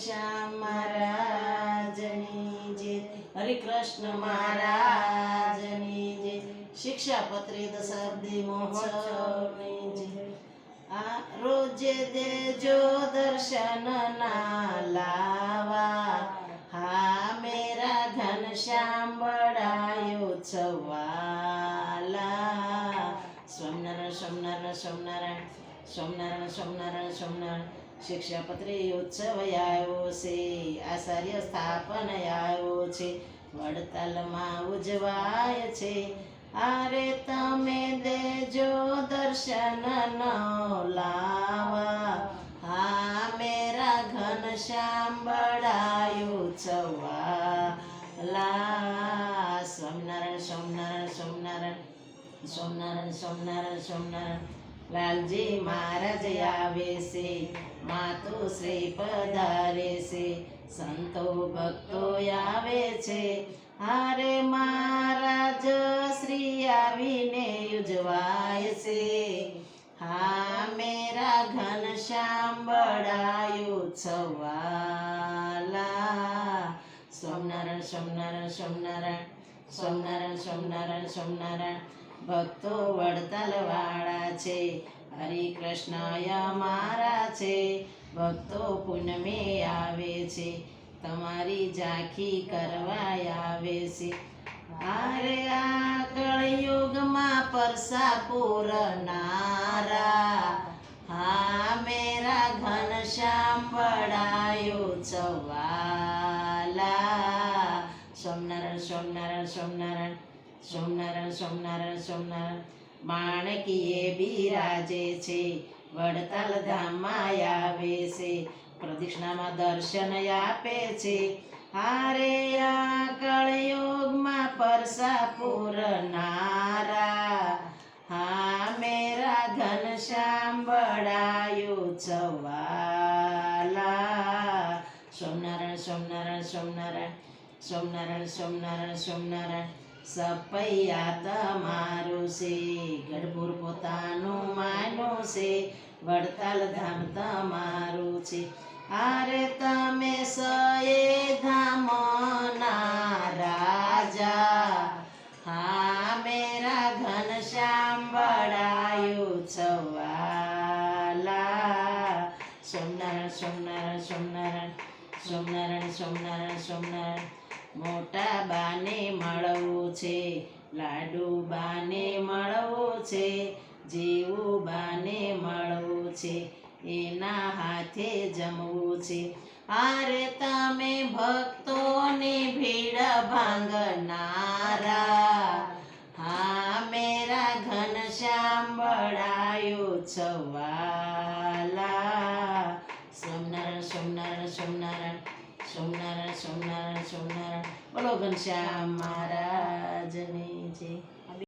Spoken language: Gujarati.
ઘનશ્યામ મહારાજની જય હરિકૃષ્ણ મહારાજની જે શિક્ષાપત્રી દશાબ્દી મહોત્સવની દેજો દર્શન ના લાવા, હા મેરા ઘનશ્યામ બળાયો છવાલા. સ્વામિનારાયણ સ્વામિનારાયણ સ્વામિનારાયણ સ્વામિનારાયણ સ્વામિનારાયણ સ્વામિનારાયણ શિક્ષાપત્રી ઉત્સવ આવ્યો છે સ્થાપન આવ્યો છે વડતાલમાં ઉજવાય છે આરે તમે દેજો દર્શન નો લાવા. હા, મેરા ઘન ઘનશ્યામ છવા લા સ્વામિનારાયણ સ્વામિનારાયણ સ્વામિનારાયણ સ્વામિનારાયણ સ્વામિનારાયણ સ્વામિનારાયણ લાલજી મહારાજ આવે છે માતુ શ્રી પધારે છે, સંતો ભક્તો આવે છે. હારે મહારાજ શ્રી આવીને ઉજવાય છે. હા, મેરા ઘન બડાયું છવાલા. સ્વામિનારાયણ સ્વામિનારાયણ સ્વામિનારાયણ સ્વામિનારાયણ સ્વામિનારાયણ સ્વામિનારાયણ ભક્તો વડતાલ વાળા છે હરે કૃષ્ણ મારા છે, ભક્તો પૂનમે આવે છે, તમારી ઝાંખી કરવા આવે છે. અરે આ કળયુગમાં પરસા પૂરનારા હા મેરા ઘનશ્યામ બડાયો છવાલા સ્વામિનારાયણ સ્વામિનારાયણ સ્વામિનારાયણ સ્વામિનારાયણ સોમનારાયણ સોમનારાયણ. માણકીએ બિરાજે છે વડતાલ ધામમાં આવે છે. પ્રદક્ષિણામાં દર્શન આપે છે. હારે આ કળયોગમાં પરસા પૂરનારા હા, મેરા ઘનશ્યામ બડાયો છવાલા સોમનારાયણ સોમનારાયણ સોમનારાયણ સોમનારાયણ સોમનારાયણ સ્વામિનારાયણ સપૈયા તમારું છે, ગઢપુર પોતાનું માનું છે, વડતાલ ધામ તમારું છે. આરે તમે સએ ધામના રાજા, હા મેરા ઘનશ્યામ બડાયું છવાલા. સોમનારાયણ સોમનારાયણ સોમનારાયણ સોમનારાયણ સોમનારાયણ સોમનારાયણ. મોટા બાને મળવું છે, લાડુ બાને મળવું છે, જેવું બાને મળવું છે, એના હાથે જમવું છે. આરે તમે ભક્તોની ભીડ ભાંગનારા, હા મેરા ઘનશ્યામ બળાયો છવાલા. સોમનારાયણ સોમનારાયણ સોમનારાયણ સોમનારાયણ સોમનારાયણ ઘનશ્યામ મહારાજની જય.